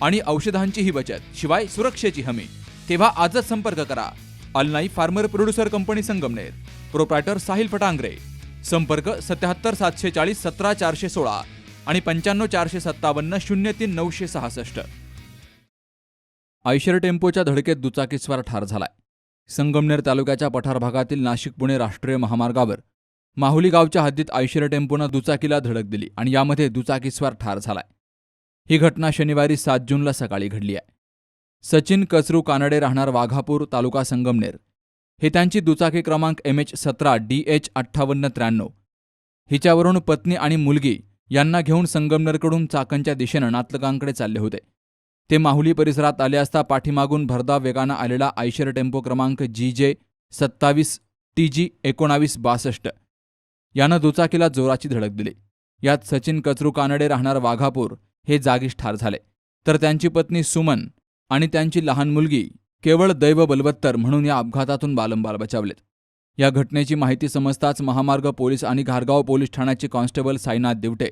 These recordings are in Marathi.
आणि औषधांचीही बचत शिवाय सुरक्षेची हमी. तेव्हा आजच संपर्क करा. Alnai farmer producer company Sangamner. Proprietor Sahil Phatangare. संपर्क सत्याहत्तर सातशे चाळीस सतरा चारशे सोळा आणि पंच्याण्णव चारशे सत्तावन्न शून्य तीन नऊशे सहासष्ट. आयशर टेम्पोच्या धडकेत दुचाकीस्वार ठार झालाय. संगमनेर तालुक्याच्या पठार भागातील नाशिक पुणे राष्ट्रीय महामार्गावर माहुली गावच्या हद्दीत आयशर टेम्पोनं दुचाकीला धडक दिली आणि यामध्ये दुचाकीस्वार ठार झालाय. ही घटना शनिवारी सात जूनला सकाळी घडली आहे. सचिन कचरू कानडे राहणार वाघापूर तालुका संगमनेर. हे त्यांची दुचाकी क्रमांक एम एच सतरा डी एच अठ्ठावन्न त्र्याण्णव. हिच्यावरून पत्नी आणि मुलगी यांना घेऊन संगमनेरकडून चाकणच्या दिशेनं नातलगांकडे चालले होते. ते माहुली परिसरात आले असता पाठीमागून भरधाव वेगानं आलेला आयशर टेम्पो क्रमांक जी जे सत्तावीस टी जी एकोणावीस बासष्ट. यानं दुचाकीला जोराची धडक दिली. यात सचिन कचरू कानडे राहणार वाघापूर हे जागीच ठार झाले. तर त्यांची पत्नी सुमन आणि त्यांची लहान मुलगी केवळ दैव बलवत्तर म्हणून या अपघातातून बालंबाल बचावलेत. या घटनेची माहिती समजताच महामार्ग पोलीस आणि घारगाव पोलीस ठाण्याचे कॉन्स्टेबल साईनाथ दिवटे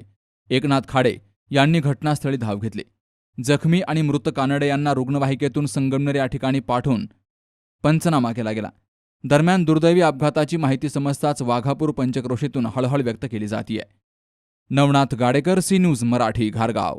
एकनाथ खाडे यांनी घटनास्थळी धाव घेतली. जखमी आणि मृत कानडे यांना रुग्णवाहिकेतून संगमनेर या ठिकाणी पाठवून पंचनामा केला गेला. दरम्यान दुर्दैवी अपघाताची माहिती समजताच वाघापूर पंचक्रोशीतून हळहळ व्यक्त केली जातीय. Navnath Gadekar C news Marathi घारगाव.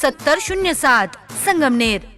सत्तर शून्य सात संगमनेर.